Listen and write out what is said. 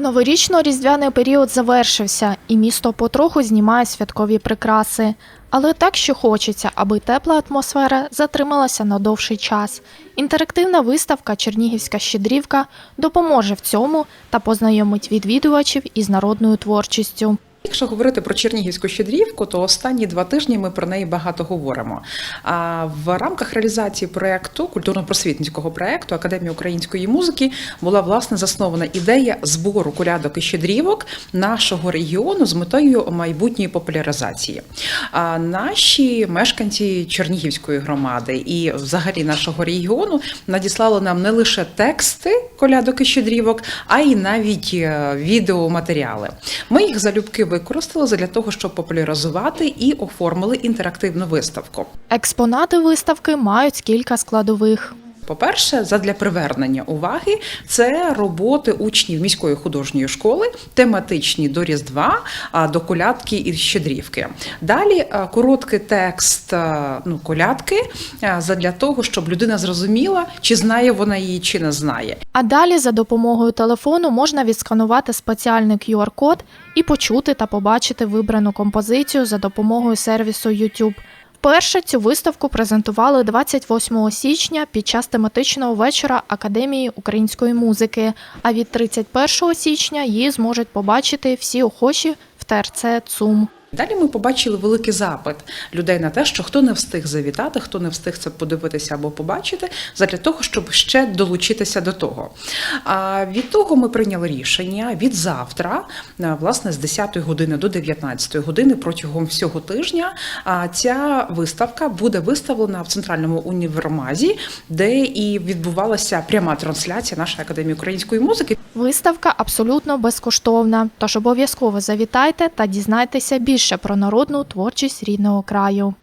Новорічно-різдвяний період завершився, і місто потроху знімає святкові прикраси. Але так, що хочеться, аби тепла атмосфера затрималася на довший час. Інтерактивна виставка Чернігівська щедрівка допоможе в цьому та познайомить відвідувачів із народною творчістю. Якщо говорити про Чернігівську щедрівку, то останні два тижні ми про неї багато говоримо. А в рамках реалізації проекту культурно-просвітницького проекту Академії української музики була власне заснована ідея збору колядок і щедрівок нашого регіону з метою майбутньої популяризації. А наші мешканці Чернігівської громади і взагалі нашого регіону надіслали нам не лише тексти колядок і щедрівок, а й навіть е, відеоматеріали. Ми їх залюбки використали для того, щоб популяризувати і оформили інтерактивну виставку. Експонати виставки мають кілька складових. По-перше, задля привернення уваги це роботи учнів міської художньої школи, тематичні до Різдва, до колядки і щедрівки. Далі короткий текст ну, колядки задля того, щоб людина зрозуміла, чи знає вона її, чи не знає. А далі за допомогою телефону можна відсканувати спеціальний QR-код і почути та побачити вибрану композицію за допомогою сервісу YouTube. Вперше цю виставку презентували 28 січня під час тематичного вечора Академії української музики. А від 31 січня її зможуть побачити всі охочі в ТРЦ ЦУМ. Далі ми побачили великий запит людей на те, що хто не встиг завітати, хто не встиг це подивитися або побачити, задля того, щоб ще долучитися до того. А від того ми прийняли рішення від завтра, е, власне, з 10 години до 19 години протягом всього тижня. А ця виставка буде виставлена в центральному універмазі, де і відбувалася пряма трансляція нашої академії української музики. Виставка абсолютно безкоштовна, тож обов'язково завітайте та дізнайтеся більше про народну творчість рідного краю.